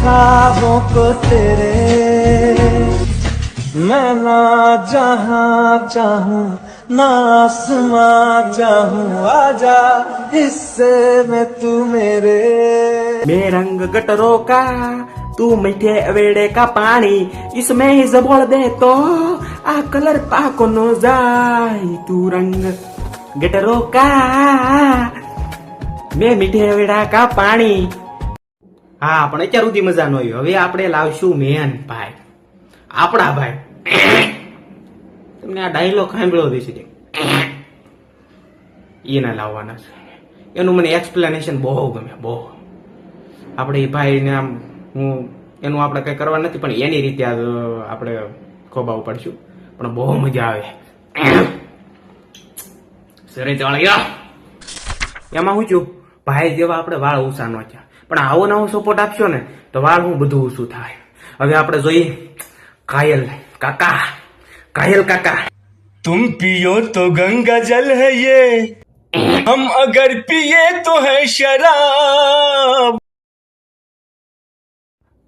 ख्वाबों को तेरे। मैं ना जहा चाहू ना चाहू आ जा हिस्से में तू मेरे। बेरंग गटरों का, तू मीठे अवेड़े का पानी, इसमें ही जबोड़ दे तो आ कलर पाको नो जाए। तू रंग गटरों का, मैं मीठे अवेड़ा का पानी હા, પણ અત્યાર સુધી મજા ન આવી. હવે આપણે લાવશું મેન ભાઈ. આપણા ભાઈ. તમને આ ડાયલોગ સાંભળ્યો દેશે છે એના લાવવાના છે. એનું મને એક્સપ્લેનેશન બહુ ગમે બહુ. આપણે એ ભાઈને આમ હું એનું આપણે કઈ કરવા નથી, પણ એની રીતે આપણે ખોબાવું પડશું. પણ બહુ મજા આવે. સરે ચાલ એમાં હું છું? ભાઈ જેવા આપણે વાળ ઉષા નો છે પણ આવો નવો સપોર્ટ આપશો ને તો વાળ હું બધું ઊંચું થાય હવે આપણે જોઈએ કાયલ કાકા કાયલ કાકા तुम पियो तो गंगा जल है ये हम अगर पिए तो है शराब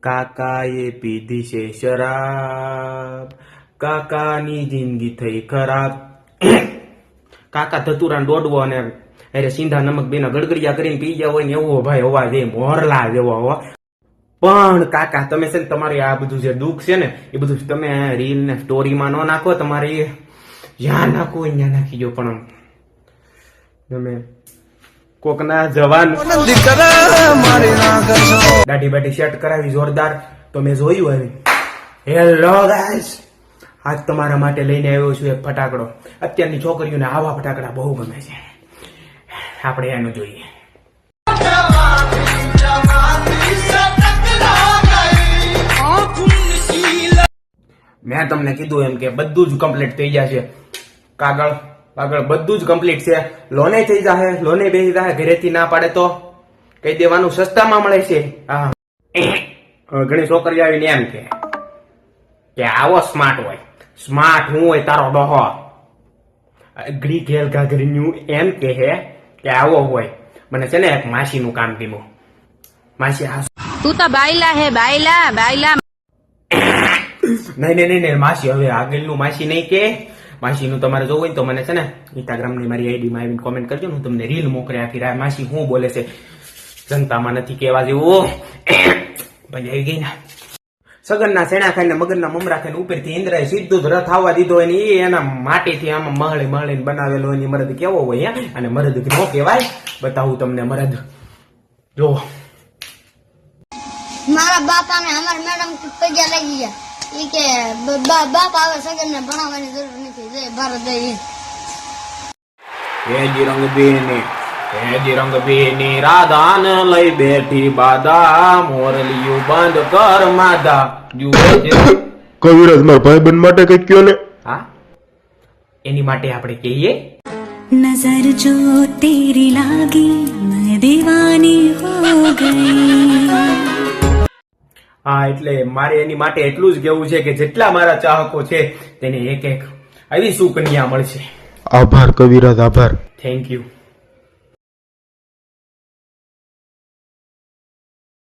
કાકાએ પીધી છે શરાબ કાકાની જિંદગી થઈ ખરાબ કાકા ધતુરાન દોડવો અને અરે સિંધા નમક બેના ગડગડિયા કરીને પી ગયા હોય ને એવો ભાઈ અવાજ એ મોરલા જેવો હો. પણ કાકા, તમે છે ને તમારે આ બધું જે દુઃખ છે ને, એ બધું તમે રીલ ને સ્ટોરીમાં ન નાખો, તમારે જ્યાં નાખો ત્યાં નાખી દો પણ તમે કોકના જવાન દાઢી બાઢી સેટ કરાવી, જોરદાર. તો મેં જોયું હવે હેલો ગાઈસ આજ તમારા માટે લઈને આવ્યો છું એક ફટાકડો. અત્યારની છોકરીઓને આવા ફટાકડા બહુ ગમે છે. આપણે એનું જોઈએ. મેં તમને કીધું એમ કે બધું જ કમ્પ્લીટ થઈ જશે. કાગળ કાગળ બધું જ કમ્પ્લીટ છે. લોને થઈ જશે લોને બેસી જશે ઘરેથી ના પાડે તો કહી દેવાનું સસ્તામાં મળે છે? હા ઘણી છોકરીઓ આવીને એમ કે આવો સ્માર્ટ હોય સ્માર્ટ હું હોય તારો ડોહો ઘડી ઘેલ ઘાઘરીનું એમ કે હે કે આવો હોય મને છે ને એક માસીનું કામ કીધું માસી આ તું તો બાયલા હે બાયલા બાયલા નહીં નહીં માસી હવે આગળનું માસી નહીં કે માસીનું તમારે જોવું હોય તો મને છે ને ઇન્સ્ટાગ્રામની મારી આઈડીમાં આવીને કોમેન્ટ કરજો હું તમને રીલ મોકલે આખી માસી શું બોલે છે જનતામાં નથી કહેવા જેવું પણ આવી ગઈ ને સગનના સેણા ખાઈને મગરના મમરા ખાઈને ઉપરથી ઇન્દ્રાએ સીધું જ રથ આવવા દીધો હોય ને એ એના માટીથી આમાં મહળી મહળીને બનાવેલો હોય ને મરદ કેવો હોય હે? અને મરદ નો કહેવાય? બતાવું તમને મરદ. જો. મારા બાપા ને અમારા મેડમ પૈસા લાગી ગયા. એ કે બાપ આવે સગન ને ભણાવવાની જરૂર નથી. જય ભારત જય હિન્દ. હે રંગ હેજી રંગભીની રાધાન લઈ બેઠી બાદા મોરલિયું બંધ કર માદા કવિરાજ મારા ભાઈબંધ માટે કઈ કયો ને? હા? એની માટે આપણે કહીએ? નજર જો તેરી લાગી દીવાની હો ગઈ. હા એટલે મારે એની માટે એટલું જ કેવું છે કે જેટલા મારા ચાહકો છે તેને એક એક આવી સુકન્યા મળશે. આભાર કવિરાજ આભાર. Thank you